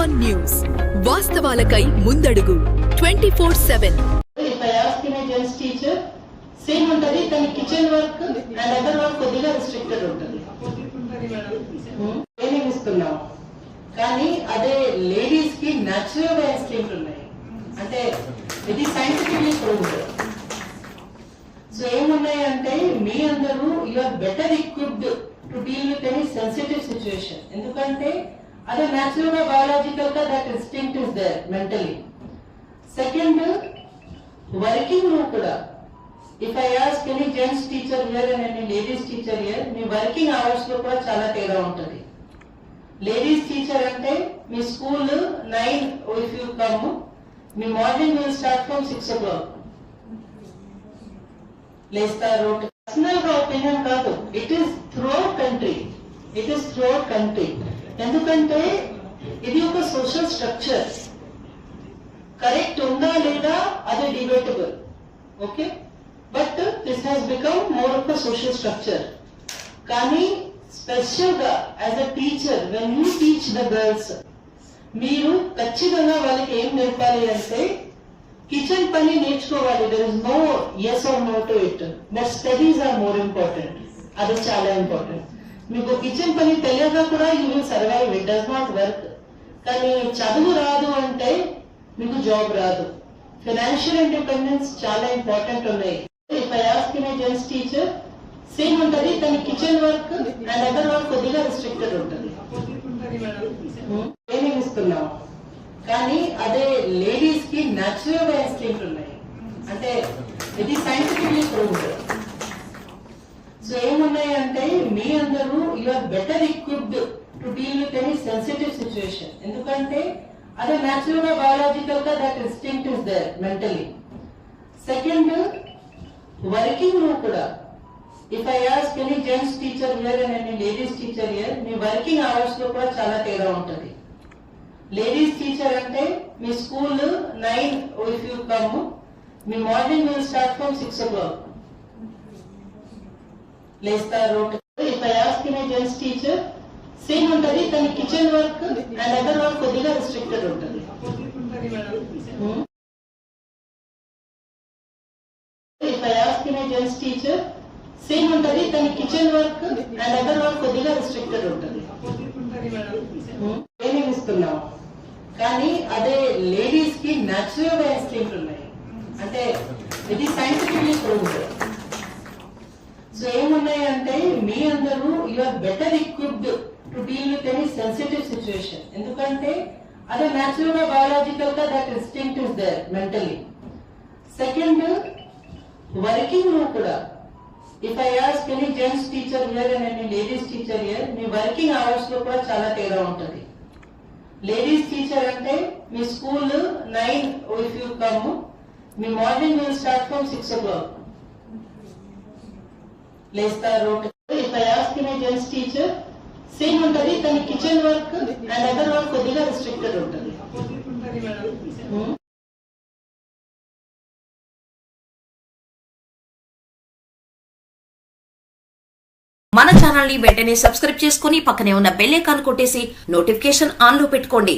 One news వాస్తవాలకై ముందడుగు. Twenty four seven. Same ఉంటది కానీ kitchen work and other work కొద్దిగా రిస్ట్రిక్టెడ్ ఉంటుంది. Training hmm? ఇస్తున్నాం కానీ అదే లేడీస్కి న్యాచురల్గా ఇన్స్టింక్ట్ ఉన్నాయి. అంటే ఇది సైంటిఫిక్లీ ప్రూవ్డ్ సో ఏమున్నాయి అంటే మీ అందరూ you are better equipped to deal with any sensitive situation ఎందుకంటే అదే న్యాచురల్గా బయాలజికల్గా that instinct is there mentally second వర్కింగ్లో కూడా. If I ask any gents teacher here and any ladies teacher here me working అవర్స్లో కూడా చాలా తేడా ఉంటుంది. లేడీస్ టీచర్ అంటే మీ school nine if you come me morning will start from six o'clock లేస్తారు. పర్సనల్గా opinion కాదు. It is through country it is through country ఎందుకంటే ఇది ఒక సోషల్ స్ట్రక్చర్ కరెక్ట్ ఉందా లేదా అది debatable okay but this has become more of the social structure కానీ స్పెషల్గా as a teacher when you teach the girls మీరు ఖచ్చితంగా వాళ్ళకి ఏం నేర్పాలి అంటే కిచెన్ పని నేర్చుకోవాలి. There is no yes or no to it but studies are more important అది చాలా ఇంపార్టెంట్ మీకు కిచెన్ పని తెలియక కూడా you will survive it does not work కానీ చదువు రాదు అంటే మీకు జాబ్ రాదు. ఫైనాన్షియల్ ఇండిపెండెన్స్ చాలా ఇంపార్టెంట్ ఉన్నాయి. If I ask my gents teacher same ఉంటది కానీ kitchen work and other work కొద్దిగా రిస్ట్రిక్టెడ్ ఉంటుంది. Training hmm? ఇస్తున్నాం కానీ అదే లేడీస్కి న్యాచురల్ ఇన్స్టింక్ట్ ఉన్నాయి. అంటే ఇది సైంటిఫిక్లీ ప్రూవ్డ్ సో ఏమున్నాయి? మీ అందరూ you are better equipped to deal with any sensitive situation ఎందుకంటే అదే న్యాచురల్గా బయాలజికల్గా that instinct is there mentally second వర్కింగ్లో కూడా. If I ask any gents teacher here and any ladies teacher here me working అవర్స్లో కూడా చాలా తేడా ఉంటుంది. లేడీస్ టీచర్ అంటే మీ school nine if you come me morning will start from six o'clock లేస్తారు if I ask gents teacher. Same ఉంటది తన kitchen work and other work కొద్దిగా రిస్ట్రిక్టెడ్ ఉంటుంది. If I ask gents teacher. Same ఉంటది తన kitchen work and other work కొద్దిగా restricted ఉంటుంది. Training ఇస్తున్నాం. కానీ అదే లేడీస్కి న్యాచురల్గా ఇన్స్టింక్ట్ ఉన్నాయి? అంటే ఇది సైంటిఫిక్లీ ప్రూవ్ సో ఏమున్నాయి అంటే మీ అందరూ you are better equipped to deal with any sensitive situation ఎందుకంటే అదే న్యాచురల్గా బయాలజికల్గా that instinct is there mentally second వర్కింగ్లో కూడా if I ask any gents teacher here and any ladies teacher here me working అవర్స్లో కూడా చాలా తేడా ఉంటుంది. లేడీస్ టీచర్ అంటే మీ school nine if you come me morning will start from six o'clock లేస్తారు. If I ask in gents teacher same ఉంటది కానీ kitchen work and other work కొద్దిగా రిస్ట్రిక్టెడ్ ఉంటుంది. మన ఛానల్ని వెంటనే సబ్స్క్రైబ్ చేసుకుని పక్కనే ఉన్న బెల్ ఐకాన్ కొట్టేసి నోటిఫికేషన్ ఆన్లో పెట్టుకోండి.